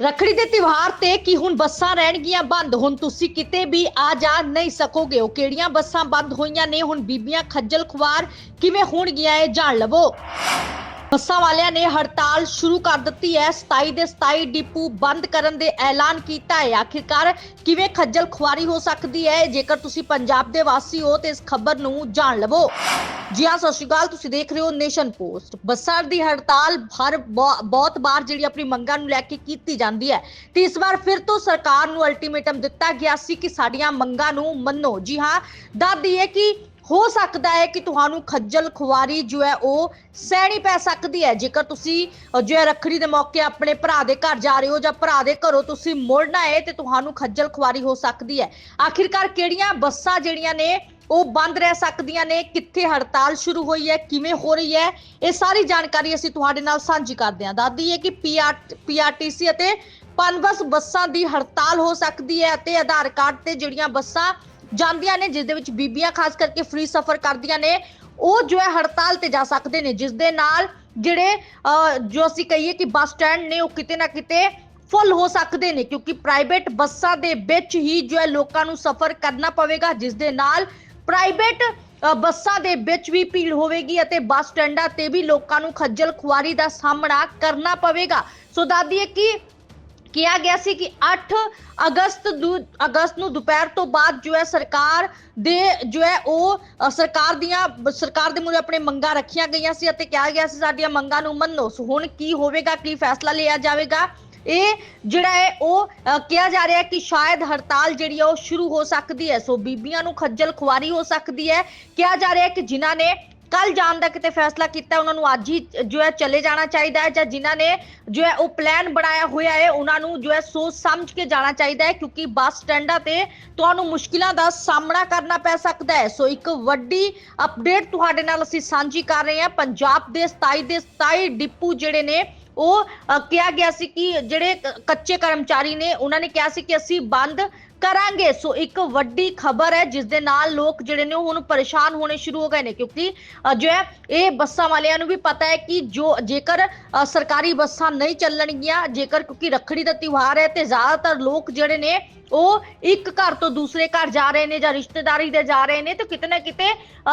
ਰੱਖੜੀ ਦੇ ਤਿਉਹਾਰ ਤੇ ਕੀ ਹੁਣ ਬੱਸਾਂ ਰਹਿਣਗੀਆਂ ਬੰਦ, ਹੁਣ ਤੁਸੀਂ ਕਿਤੇ ਵੀ ਆ ਜਾ ਨਹੀਂ ਸਕੋਗੇ। ਉਹ ਕਿਹੜੀਆਂ ਬੱਸਾਂ ਬੰਦ ਹੋਈਆਂ ਨੇ? ਹੁਣ ਬੀਬੀਆਂ ਖੱਜਲ ਖੁਆਰ ਕਿਵੇਂ ਹੋਣਗੀਆਂ? ਇਹ ਜਾਣ ਲਵੋ। ਬੱਸਾਂ ਵਾਲਿਆਂ ਨੇ ਹੜਤਾਲ ਸ਼ੁਰੂ ਕਰ ਦਿੱਤੀ ਹੈ। 27 ਦੇ 27 ਡਿਪੂ ਬੰਦ ਕਰਨ ਦੇ ਐਲਾਨ ਕੀਤਾ ਹੈ। ਆਖਿਰਕਾਰ ਕਿਵੇਂ ਖੱਜਲ ਖੁਆਰੀ ਹੋ ਸਕਦੀ ਹੈ? ਜੇਕਰ ਤੁਸੀਂ ਪੰਜਾਬ ਦੇ ਵਾਸੀ ਹੋ, ਤੇ ਇਸ ਖਬਰ ਨੂੰ ਜਾਣ ਲਵੋ। ਜੀ ਹਾਂ, ਸਤਿ ਸ਼੍ਰੀ ਅਕਾਲ। ਤੁਸੀਂ ਦੇਖ ਰਹੇ ਹੋ ਨੇਸ਼ਨ ਪੋਸਟ। ਬੱਸਾਂ ਦੀ ਹੜਤਾਲ ਹਰ ਬਹੁ- ਬਹੁਤ ਵਾਰ ਜਿਹੜੀ ਆਪਣੀ ਮੰਗਾਂ ਨੂੰ ਲੈ ਕੇ ਕੀਤੀ ਜਾਂਦੀ ਹੈ। ਤੇ ਇਸ ਵਾਰ ਫਿਰ ਤੋਂ ਸਰਕਾਰ ਨੂੰ ਅਲਟੀਮੇਟਮ ਦਿੱਤਾ ਗਿਆ ਸੀ ਕਿ ਸਾਡੀਆਂ ਮੰਗਾਂ ਨੂੰ ਮੰਨੋ। ਜੀ ਹਾਂ, ਦੱਸਦੀ ਹੈ ਕਿ ਹੋ ਸਕਦਾ ਹੈ ਕਿ ਤੁਹਾਨੂੰ ਖੱਜਲ ਖੁਆਰੀ ਜੋ ਹੈ ਉਹ ਸਹਿਣੀ ਪੈ ਸਕਦੀ ਹੈ। ਜੇਕਰ ਤੁਸੀਂ ਜੋ ਹੈ ਰੱਖੜੀ ਦੇ ਮੌਕੇ ਆਪਣੇ ਭਰਾ ਦੇ ਘਰ ਜਾ ਰਹੇ ਹੋ ਜਾਂ ਭਰਾ ਦੇ ਘਰੋਂ ਤੁਸੀਂ ਮੁੜਨਾ ਹੈ ਤੇ ਤੁਹਾਨੂੰ ਖੱਜਲ ਖੁਆਰੀ ਹੋ ਸਕਦੀ ਹੈ। ਆਖਿਰਕਾਰ ਕਿਹੜੀਆਂ ਬੱਸਾਂ ਜਿਹੜੀਆਂ ਨੇ, ਉਹ ਬੰਦ ਰਹਿ ਸਕਦੀਆਂ ਨੇ? ਕਿੱਥੇ ਹੜਤਾਲ ਸ਼ੁਰੂ ਹੋਈ ਹੈ? ਕਿਵੇਂ ਹੋ ਰਹੀ ਹੈ? ਇਹ ਸਾਰੀ ਜਾਣਕਾਰੀ ਅਸੀਂ ਤੁਹਾਡੇ ਨਾਲ ਸਾਂਝੀ ਕਰਦੇ ਹਾਂ। ਦੱਸਦੀ ਹੈ ਕਿ ਪੀਆਰ, ਪੀਆਰਟੀਸੀ ਅਤੇ ਪਨਬਸ ਬੱਸਾਂ ਦੀ ਹੜਤਾਲ ਹੋ ਸਕਦੀ ਹੈ ਅਤੇ ਆਧਾਰ ਕਾਰਡ ਤੇ ਜਿਹੜੀਆਂ ਬੱਸਾਂ ਜਾਂਦੀਆਂ ਨੇ, ਜਿਸ ਦੇ ਵਿੱਚ ਬੀਬੀਆਂ ਖਾਸ ਕਰਕੇ ਫ੍ਰੀ ਸਫ਼ਰ ਕਰਦੀਆਂ ਨੇ। ਉਹ ਜੋ ਹੈ ਹੜਤਾਲ ਤੇ ਜਾ ਸਕਦੇ ਨੇ, ਜਿਸ ਦੇ ਨਾਲ ਜਿਹੜੇ ਜੋ ਅਸੀਂ ਕਹੀਏ ਕਿ ਬੱਸ ਸਟੈਂਡ ਨੇ, ਉਹ ਕਿਤੇ ਨਾ ਕਿਤੇ ਫੁੱਲ ਹੋ ਸਕਦੇ ਨੇ, ਕਿਉਂਕਿ ਪ੍ਰਾਈਵੇਟ ਬੱਸਾਂ ਦੇ ਵਿੱਚ ਹੀ ਜੋ ਹੈ ਲੋਕਾਂ ਨੂੰ ਸਫ਼ਰ ਕਰਨਾ ਪਵੇਗਾ, ਜਿਸ ਦੇ ਨਾਲ ਪ੍ਰਾਈਵੇਟ ਬੱਸਾਂ ਦੇ ਵਿੱਚ ਵੀ ਭੀੜ ਹੋਵੇਗੀ ਅਤੇ ਬੱਸ ਸਟੈਂਡਾਂ ਤੇ ਵੀ ਲੋਕਾਂ ਨੂੰ ਖੱਜਲ ਖੁਆਰੀ ਦਾ ਸਾਹਮਣਾ ਕਰਨਾ ਪਵੇਗਾ। ਸੋ ਦਾਦੀ ਕਿ ਕਿਹਾ ਗਿਆ ਸੀ ਕਿ 8 ਅਗਸਤ ਅਗਸਤ ਨੂੰ ਦੁਪਹਿਰ ਤੋਂ ਬਾਅਦ ਜੋ ਹੈ ਸਰਕਾਰ ਦੇ, ਜੋ ਹੈ ਉਹ ਸਰਕਾਰ ਦੀਆਂ, ਸਰਕਾਰ ਦੇ ਮੂਹਰੇ ਆਪਣੇ ਮੰਗਾਂ ਰੱਖੀਆਂ ਗਈਆਂ ਸੀ ਅਤੇ ਕਿਹਾ ਗਿਆ ਸੀ ਸਾਡੀਆਂ ਮੰਗਾਂ ਨੂੰ ਮੰਨੋ। ਸੋ ਹੁਣ ਕੀ ਹੋਵੇਗਾ, ਕੀ ਫੈਸਲਾ ਲਿਆ ਜਾਵੇਗਾ? ਇਹ ਜਿਹੜਾ ਹੈ ਉਹ ਕਿਹਾ ਜਾ ਰਿਹਾ ਹੈ ਕਿ ਸ਼ਾਇਦ ਹੜਤਾਲ ਜਿਹੜੀ ਹੈ ਉਹ ਸ਼ੁਰੂ ਹੋ ਸਕਦੀ ਹੈ। ਸੋ ਬੀਬੀਆਂ ਨੂੰ ਖੱਜਲ ਖੁਆਰੀ ਹੋ ਸਕਦੀ ਹੈ। ਕਿਹਾ ਜਾ ਰਿਹਾ ਹੈ ਕਿ ਜਿਨ੍ਹਾਂ ਨੇ ਕੱਲ ਜਾਣ ਦਾ ਕਿਤੇ ਫੈਸਲਾ ਕੀਤਾ, ਉਹਨਾਂ ਨੂੰ ਅੱਜ ਹੀ ਜੋ ਹੈ ਚਲੇ ਜਾਣਾ ਚਾਹੀਦਾ ਹੈ ਜਾਂ ਜਿਨ੍ਹਾਂ ਨੇ ਜੋ ਹੈ ਉਹ ਪਲਾਨ ਬਣਾਇਆ ਹੋਇਆ ਹੈ, ਉਹਨਾਂ ਨੂੰ ਜੋ ਹੈ ਸੋਚ ਸਮਝ ਕੇ ਜਾਣਾ ਚਾਹੀਦਾ ਹੈ ਕਿਉਂਕਿ ਬੱਸ ਸਟੈਂਡਾਂ ਤੇ ਤੁਹਾਨੂੰ ਮੁਸ਼ਕਿਲਾਂ ਦਾ ਸਾਹਮਣਾ ਕਰਨਾ ਪੈ ਸਕਦਾ ਹੈ। ਸੋ ਇੱਕ ਵੱਡੀ ਅਪਡੇਟ ਤੁਹਾਡੇ ਨਾਲ ਅਸੀਂ ਸਾਂਝੀ ਕਰ ਰਹੇ ਹਾਂ। ਪੰਜਾਬ ਦੇ 27 ਦੇ 27 ਡਿਪੂ ਜਿਹੜੇ ਨੇ, ਉਹ ਕਿਹਾ ਗਿਆ ਸੀ ਕਿ ਜਿਹੜੇ ਕੱਚੇ ਕਰਮਚਾਰੀ ਨੇ, ਉਹਨਾਂ ਨੇ ਕਿਹਾ ਸੀ ਕਿ ਅਸੀਂ ਬੰਦ ਕਰਾਂਗੇ। ਸੋ ਇੱਕ ਵੱਡੀ ਖਬਰ ਹੈ ਜਿਸ ਦੇ ਨਾਲ ਲੋਕ ਜਿਹੜੇ ਨੇ ਹੁਣ ਪਰੇਸ਼ਾਨ ਹੋਣੇ ਸ਼ੁਰੂ ਹੋ ਗਏ ਨੇ, ਕਿਉਂਕਿ ਜੋ ਹੈ, ਇਹ ਬੱਸਾਂ ਵਾਲਿਆਂ ਨੂੰ ਵੀ ਪਤਾ ਹੈ ਕਿ ਜੋ ਜੇਕਰ ਸਰਕਾਰੀ ਬੱਸਾਂ ਨਹੀਂ ਚੱਲਣਗੀਆਂ, ਜੇਕਰ ਕਿਉਂਕਿ ਰੱਖੜੀ ਦਾ ਤਿਉਹਾਰ ਹੈ ਤੇ ਜ਼ਿਆਦਾਤਰ ਲੋਕ ਜਿਹੜੇ ਨੇ, ਉਹ ਇੱਕ ਘਰ ਤੋਂ ਦੂਸਰੇ ਘਰ ਜਾ ਰਹੇ ਨੇ ਜਾਂ ਰਿਸ਼ਤੇਦਾਰੀ ਦੇ ਜਾ ਰਹੇ ਨੇ, ਤੇ ਕਿਤੇ ਨਾ ਕਿਤੇ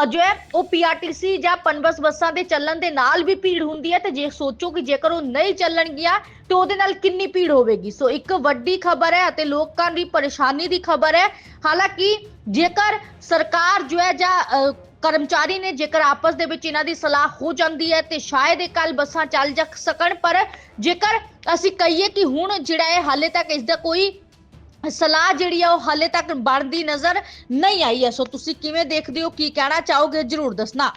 ਜੋ ਹੈ, ਉਹ ਪੀਆਰਟੀਸੀ ਜਾਂ ਪਨਬਸ ਬੱਸਾਂ ਦੇ ਚੱਲਣ ਦੇ ਨਾਲ ਵੀ ਭੀੜ ਹੁੰਦੀ ਹੈ, ਤੇ ਜੇ ਸੋਚੋ ਕਿ ਜੇਕਰ ਉਹ ਨਹੀਂ ਚੱਲਣਗੀਆਂ ਤੇ ਉਹਦੇ ਨਾਲ ਕਿੰਨੀ ਭੀੜ ਹੋਵੇਗੀ? ਸੋ ਇੱਕ ਵੱਡੀ ਖਬਰ ਹੈ ਅਤੇ ਲੋਕਾਂ ਦੀ ਪਰੇਸ਼ਾਨੀ ਦੀ ਖਬਰ ਹੈ। ਹਾਲਾਂਕਿ ਜੇਕਰ ਸਰਕਾਰ ਜੋ ਹੈ ਜਾਂ ਕਰਮਚਾਰੀ ਨੇ ਜੇਕਰ ਆਪਸ ਦੇ ਵਿੱਚ ਇਹਨਾਂ ਦੀ ਸਲਾਹ ਹੋ ਜਾਂਦੀ ਹੈ ਤੇ ਸ਼ਾਇਦ ਇਹ ਕੱਲ ਬੱਸਾਂ ਚੱਲ ਜਾ ਸਕਣ, ਪਰ ਜੇਕਰ ਅਸੀਂ ਕਹੀਏ ਕਿ ਹੁਣ ਜਿਹੜਾ ਹੈ ਹਾਲੇ ਤੱਕ ਇਸ ਦਾ ਕੋਈ ਸਲਾਹ ਜਿਹੜੀ ਆ ਉਹ ਹਾਲੇ ਤੱਕ ਬਣਦੀ ਨਜ਼ਰ ਨਹੀਂ ਆਈ ਹੈ। ਸੋ ਤੁਸੀਂ ਕਿਵੇਂ ਦੇਖਦੇ ਹੋ, ਕੀ ਕਹਿਣਾ ਚਾਹੋਗੇ? ਜਰੂਰ ਦੱਸਣਾ।